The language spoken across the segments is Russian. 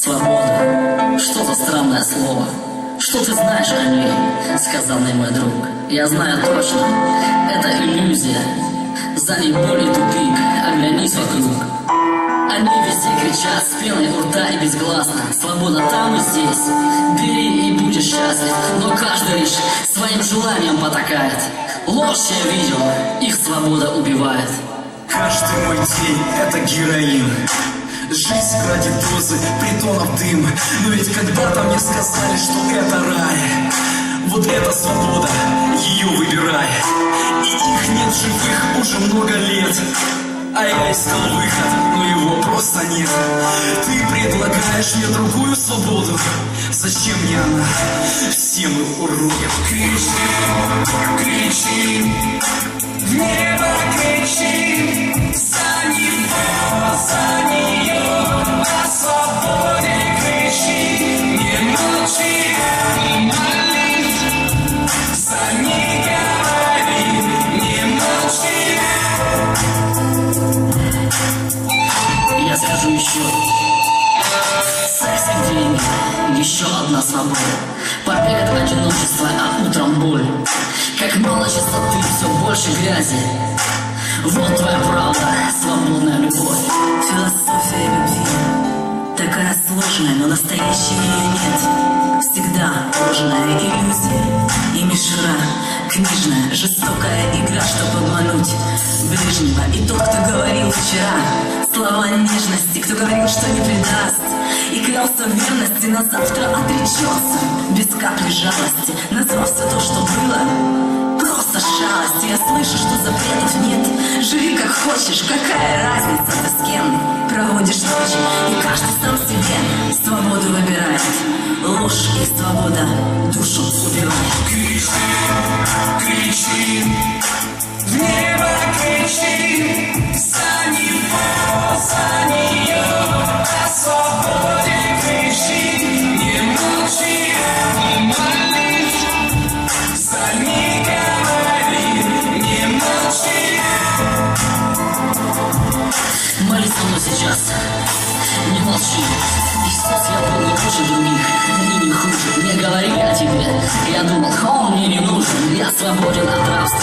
Свобода. Что-то странное слово. Что ты знаешь о ней? Сказал мне мой друг. Я знаю точно. Это иллюзия. За ней боль и тупик. Оглянись вокруг. Они везде кричат с пеной у рта и безгласно Свобода там и здесь Бери и будешь счастлив Но каждый лишь своим желанием потакает Ложь я видел, их свобода убивает Каждый мой день это героин Жизнь ради дозы, притонов дым. Но ведь когда-то мне сказали, что это рай. Вот эта свобода, ее выбирай. И их нет живых уже много лет. А я искал выход, но его просто нет. Ты предлагаешь мне другую свободу? Зачем мне она? Все мы уроки Кричи, кричи, в небо кричи Скажу еще. Секс и деньги Еще одна свобода. От одиночества, а утром боль. Как мало чистоты, все больше грязи. Вот твоя правда, свободная любовь. Философия любви Такая сложная, но настоящей ее нет. Всегда ложная иллюзия и мишура. Книжная, жестокая игра, чтобы обмануть ближнего. И тот, кто говорил вчера слова нежности Кто говорил, что не предаст. И клялся в верности, на завтра отречется. Без капли жалости, назвав все то, что было. Просто шалость, я слышу, что запретов нет. Живи как хочешь, какая разница ты с кем? Проводишь ночи, и каждый сам себе Свободу выбирает. Ложь и свобода душу не молчи Иисус, я был не хуже других, ни не хуже. Мне говорили о тебе, я думал, он мне не нужен. Я свободен от рабства,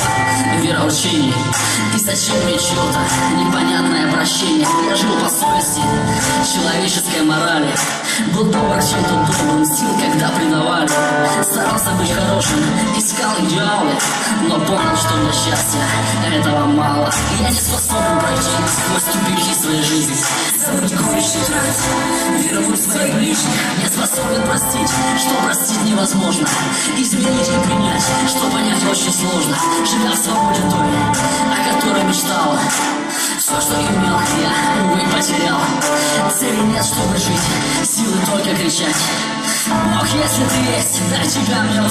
вероучений И зачем мне чье-то непонятное обращение? Я жил по совести, человеческой морали. Был добр чем-то добрым, быть хорошим, искал идеалы Но понял, что для счастья этого мало. Я не способен пройти сквозь тупики своей жизни. Забыть и трать, веровать в своих ближних. Не способен простить, что простить невозможно. Изменить и принять, что понять очень сложно. Живя в свободе той, о которой мечтал Все, что имел, я, увы, потерял. Цели нет, чтобы жить, силы только кричать Och, jeszcze ty jest, dajcie dla mnie